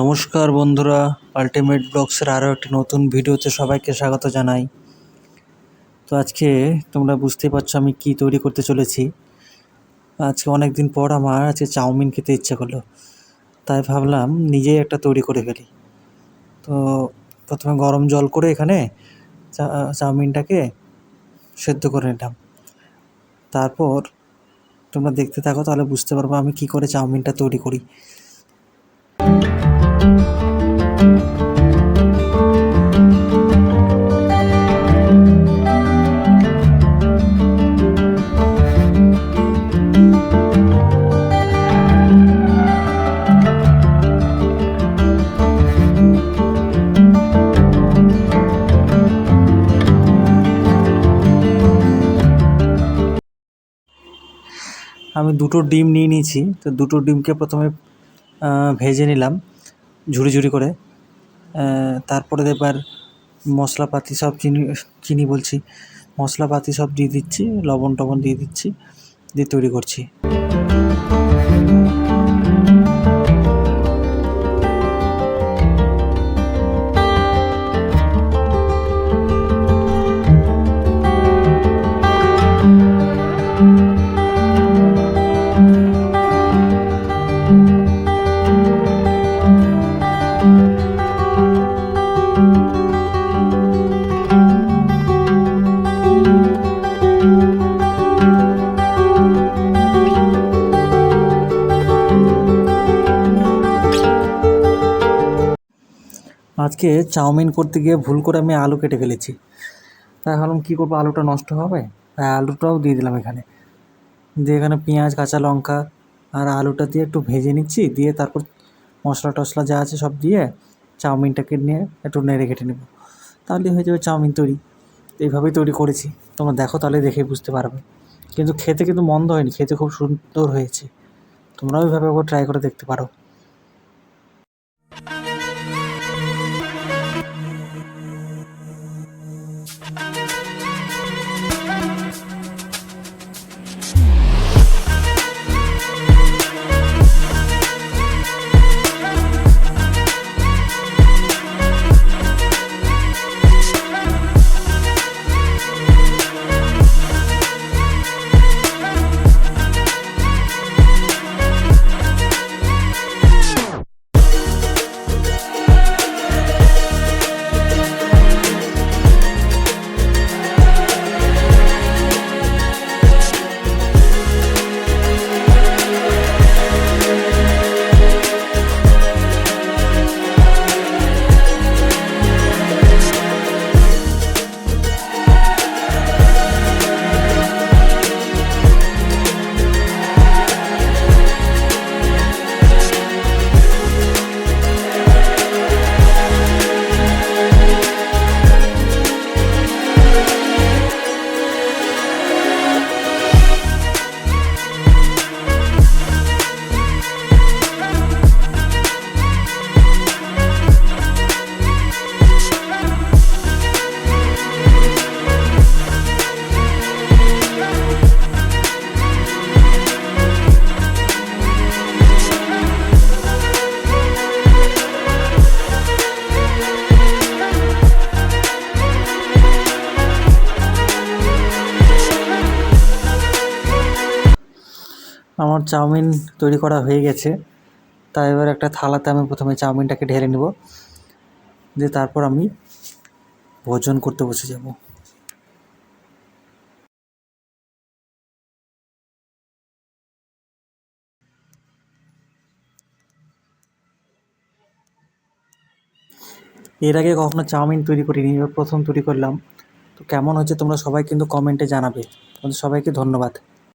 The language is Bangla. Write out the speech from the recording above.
নমস্কার বন্ধুরা আলটিমেট ব্লগসের আরও একটি নতুন ভিডিওতে সবাইকে স্বাগত জানাই। তো আজকে তোমরা বুঝতেই পারছ আমি কি তৈরি করতে চলেছি। আজকে অনেক দিন পর আমার আজকে চাউমিন খেতে ইচ্ছা করল। তাই ভাবলাম নিজেই একটা তৈরি করে ফেলি। তো প্রথমে গরম জল করে এখানে চাউমিনটাকে সেদ্ধ করে নিলাম। তারপর তোমরা দেখতে থাকো, তাহলে বুঝতে পারব আমি কি করে চাউমিনটা তৈরি করি। আমি দুটো ডিম নিয়ে নিয়েছি, তো দুটো ডিমকে প্রথমে ভেজে নিলাম ঝুড়ি ঝুড়ি করে। তারপরে এবার মশলাপাতি সব চিনি চিনি বলছি, মশলাপাতি সব দিয়ে দিচ্ছি, লবণ টবণ দিয়ে দিচ্ছি, দিয়ে তৈরি করছি। আজকে চাউমিন করতে গিয়ে ভুল করে আমি আলু কেটে ফেলেছি। তাই ভাবলাম, কী করব? আলুটা নষ্ট হবে? তাই আলুটাও দিয়ে দিলাম এখানে। দিয়ে এখানে পেঁয়াজ, কাঁচা লঙ্কা আর আলুটা দিয়ে একটু ভেজে নিচ্ছি। দিয়ে তারপর মশলা টশলা যা আছে সব দিয়ে চাউমিনটাকে নিয়ে একটু নেড়ে কেটে নেব। তাহলে হয়ে যাবে চাউমিন তৈরি। এইভাবেই তৈরি করেছি। তোমরা দেখো, তাহলে দেখে বুঝতে পারবে। কিন্তু খেতে কিন্তু মন্দ হয়নি। খেতে খুব সুন্দর হয়েছে। তোমরাও এইভাবে একবার ট্রাই করে দেখতে পারো। আমার চাউমিন তৈরি করা হয়ে গেছে। তাই এবার একটা থালাতে আমি প্রথমে চাউমিনটাকে ঢেলে নেব। দিয়ে তারপর আমি ভোজন করতে বসে যাব। এর আগে কখনো চাউমিন তৈরি করিনি, এবার প্রথম তৈরি করলাম। তো কেমন হচ্ছে তোমরা সবাই কিন্তু কমেন্টে জানাবে। তোমাদের সবাইকে ধন্যবাদ।